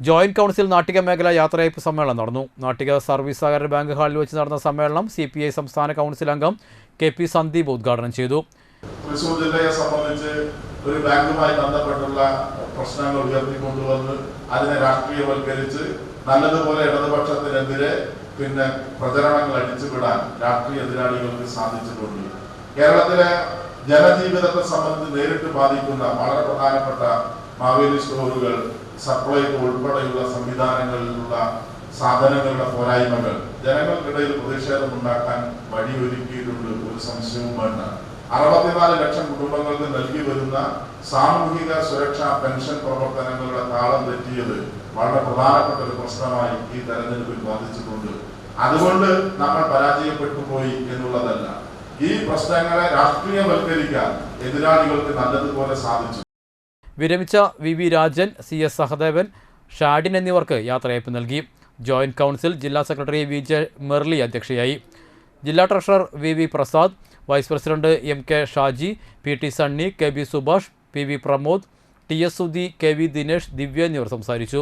Joint council Nattika മേഖല യാത്രയയപ്പ് സമ്മേളനം നടന്നു. നാട്ടിക സർവീസ് സഹകരണ ബാങ്ക് ഹാളിൽ വെച്ച് നടന്ന സമ്മേളനം സി പി ഐ സംസ്ഥാന കൗൺസിൽ അംഗം കെ പി സന്ദീപ് ഉദ്ഘാടനം ചെയ്തു. തൃശൂർ ജില്ലയെ സംബന്ധിച്ച് ഒരു ബാങ്കുമായി ബന്ധപ്പെട്ടുള്ള പ്രശ്നങ്ങൾ ഉയർത്തിക്കൊണ്ടുവന്ന് അതിനെ രാഷ്ട്രീയവൽക്കരിച്ച് നല്ലതുപോലെ ഇടതുപക്ഷത്തിനെതിരെ പിന്നെ പ്രചരണങ്ങൾ അടിച്ചുവിടാൻ രാഷ്ട്രീയ എതിരാളികൾക്ക് സാധിച്ചിട്ടുണ്ട്. കേരളത്തിലെ ജനജീവിതത്തെ സംബന്ധിച്ച് നേരിട്ട് ബാധിക്കുന്ന വളരെ പ്രധാനപ്പെട്ട മാവേലി സ്റ്റോറുകൾ സപ്ലൈകോ ഉൾപ്പെടെയുള്ള സംവിധാനങ്ങളിലുള്ള സാധനങ്ങളുടെ പോരായ്മകൾ ജനങ്ങൾക്കിടയിൽ പ്രതിഷേധം ഉണ്ടാക്കാൻ വഴിയൊരുക്കിയിട്ടുണ്ട് ഒരു സംശയവും വേണ്ട. അറുപത്തിനാല് ലക്ഷം കുടുംബങ്ങൾക്ക് നൽകി വരുന്ന സാമൂഹിക സുരക്ഷാ പെൻഷൻ പ്രവർത്തനങ്ങളുടെ താളം തെറ്റിയത് വളരെ പ്രധാനപ്പെട്ട ഒരു പ്രശ്നമായി ഈ തെരഞ്ഞെടുപ്പിൽ ബാധിച്ചിട്ടുണ്ട്. അതുകൊണ്ട് നമ്മൾ പരാജയപ്പെട്ടു പോയി എന്നുള്ളതല്ല. ഈ പ്രശ്നങ്ങളെ രാഷ്ട്രീയവൽക്കരിക്കാൻ എതിരാളികൾക്ക് നല്ലതുപോലെ സാധിച്ചു. വിരമിച്ച V V Rajan C S Sahadevan Shadin എന്നിവർക്ക് യാത്രയയപ്പ് നൽകി. ജോയിന്റ് കൗൺസിൽ ജില്ലാ സെക്രട്ടറി വി ജെ മെർലി അധ്യക്ഷയായി. ജില്ലാ treasurer V V Prasad vice president M K Shaji P T Sunny K B Subhash P V Pramod T S Sudhi K V Dinesh Divya എന്നിവർ സംസാരിച്ചു.